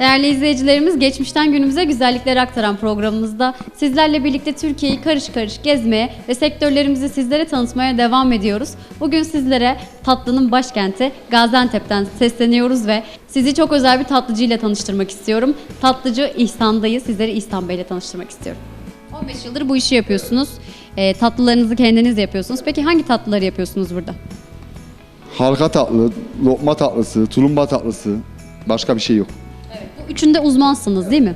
Değerli izleyicilerimiz geçmişten günümüze güzellikleri aktaran programımızda sizlerle birlikte Türkiye'yi karış karış gezmeye ve sektörlerimizi sizlere tanıtmaya devam ediyoruz. Bugün sizlere tatlının başkenti Gaziantep'ten sesleniyoruz ve sizi çok özel bir tatlıcı ile tanıştırmak istiyorum. Tatlıcı İhsan Dayı sizleri İhsan Bey ile tanıştırmak istiyorum. 15 yıldır bu işi yapıyorsunuz. Ee, tatlılarınızı kendiniz yapıyorsunuz. Peki hangi tatlıları yapıyorsunuz burada? Halka tatlı, lokma tatlısı, tulumba tatlısı. Başka bir şey yok. Üçünde uzmansınız değil mi?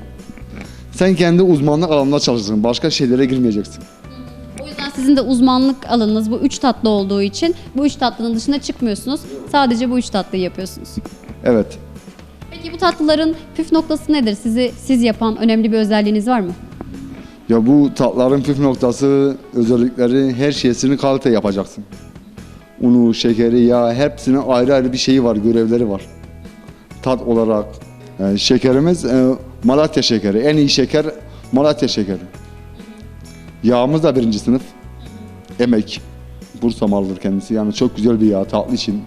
Sen kendi uzmanlık alanında çalışacaksın. Başka şeylere girmeyeceksin. O yüzden sizin de uzmanlık alanınız bu üç tatlı olduğu için bu üç tatlının dışına çıkmıyorsunuz. Sadece bu üç tatlıyı yapıyorsunuz. Evet. Peki bu tatlıların püf noktası nedir? Sizi siz yapan önemli bir özelliğiniz var mı? Ya bu tatların püf noktası, özellikleri, her şeysini kalite yapacaksın. Unu, şekeri, yağ hepsinin ayrı ayrı bir şeyi var, görevleri var. Tat olarak. Yani şekerimiz e, Malatya şekeri. En iyi şeker Malatya şekeri. Yağımız da birinci sınıf. Emek. Bursa malıdır kendisi. Yani çok güzel bir yağ tatlı için.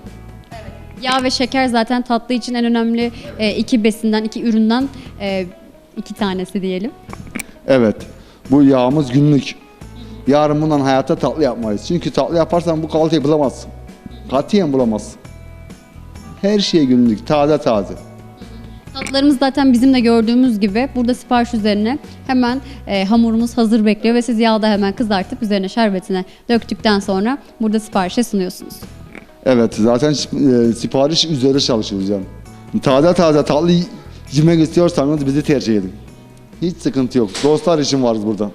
Yağ ve şeker zaten tatlı için en önemli e, iki besinden, iki üründen e, iki tanesi diyelim. Evet. Bu yağımız günlük. Yarın bundan hayatta tatlı yapmayız. Çünkü tatlı yaparsan bu kaliteyi bulamazsın. Katiyen bulamazsın. Her şey günlük, taze taze. Tatlılarımız zaten bizim de gördüğümüz gibi burada sipariş üzerine hemen e, hamurumuz hazır bekliyor ve siz yağda hemen kızartıp üzerine şerbetine döktükten sonra burada siparişe sunuyorsunuz. Evet, zaten e, sipariş üzere çalışıyoruz yani. Taze taze tatlı yemek istiyorsanız bizi tercih edin. Hiç sıkıntı yok. Dostlar için varız burada.